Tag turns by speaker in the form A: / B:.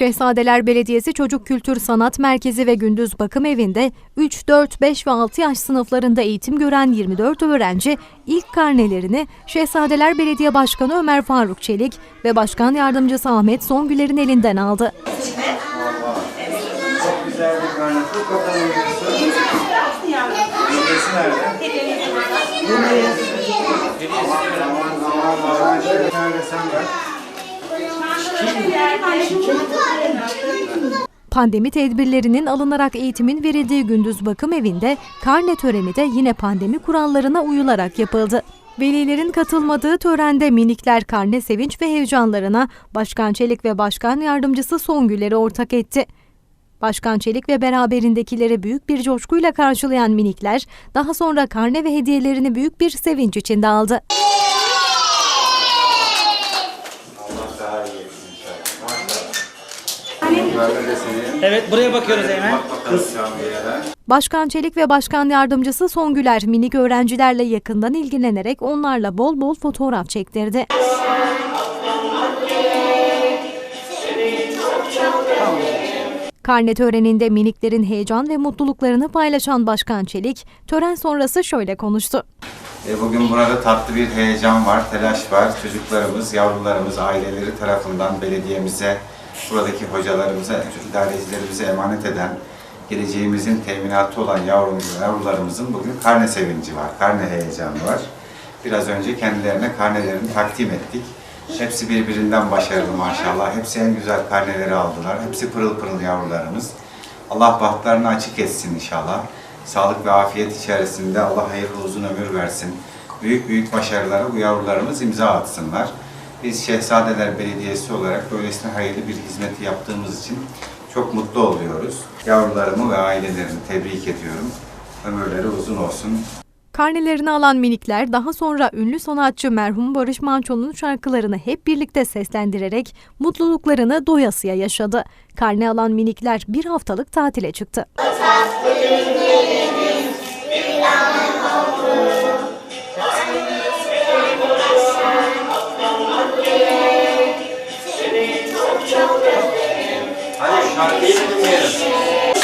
A: Şehzadeler Belediyesi Çocuk Kültür Sanat Merkezi ve Gündüz Bakım Evi'nde 3, 4, 5 ve 6 yaş sınıflarında eğitim gören 24 öğrenci ilk karnelerini Şehzadeler Belediye Başkanı Ömer Faruk Çelik ve Başkan Yardımcısı Ahmet Songüler'in elinden aldı.
B: Çok güzel bir. Tut bakalım Gülsü. Hediyesi nerede? Hediyesi. Aman aman aman. Bir tane sen ver.
A: Pandemi tedbirlerinin alınarak eğitimin verildiği Gündüz Bakım Evi'nde karne töreni de yine pandemi kurallarına uyularak yapıldı. Velilerin katılmadığı törende minikler karne sevinç ve heyecanlarına Başkan Çelik ve Başkan Yardımcısı Songül'leri ortak etti. Başkan Çelik ve beraberindekileri büyük bir coşkuyla karşılayan minikler daha sonra karne ve hediyelerini büyük bir sevinç içinde aldı.
B: Allah daha iyi etsin inşallah. Maşallah. Böyle de senin.
C: Evet buraya bakıyoruz
B: camilere.
A: Başkan Çelik ve Başkan Yardımcısı Songüler minik öğrencilerle yakından ilgilenerek onlarla bol bol fotoğraf çektirdi. Karne töreninde miniklerin heyecan ve mutluluklarını paylaşan Başkan Çelik, tören sonrası şöyle konuştu.
B: E, Bugün burada tatlı bir heyecan var, telaş var. Çocuklarımız, yavrularımız, aileleri tarafından belediyemize, buradaki hocalarımıza, idarecilerimize emanet eden, geleceğimizin teminatı olan yavrumuz, yavrularımızın bugün karne sevinci var, karne heyecanı var. Biraz önce kendilerine karnelerini takdim ettik. Hepsi birbirinden başarılı maşallah. Hepsi en güzel karneleri aldılar. Hepsi pırıl pırıl yavrularımız. Allah bahtlarını açık etsin inşallah. Sağlık ve afiyet içerisinde Allah hayırlı uzun ömür versin. Büyük büyük başarılara bu yavrularımız imza atsınlar. Biz Şehzadeler Belediyesi olarak böylesine hayırlı bir hizmeti yaptığımız için çok mutlu oluyoruz. Yavrularımı ve ailelerini tebrik ediyorum. Ömürleri uzun olsun.
A: Karnelerini alan minikler daha sonra ünlü sanatçı merhum Barış Manço'nun şarkılarını hep birlikte seslendirerek mutluluklarını doyasıya yaşadı. Karne alan minikler bir haftalık tatile çıktı.
B: Matheus Pereira.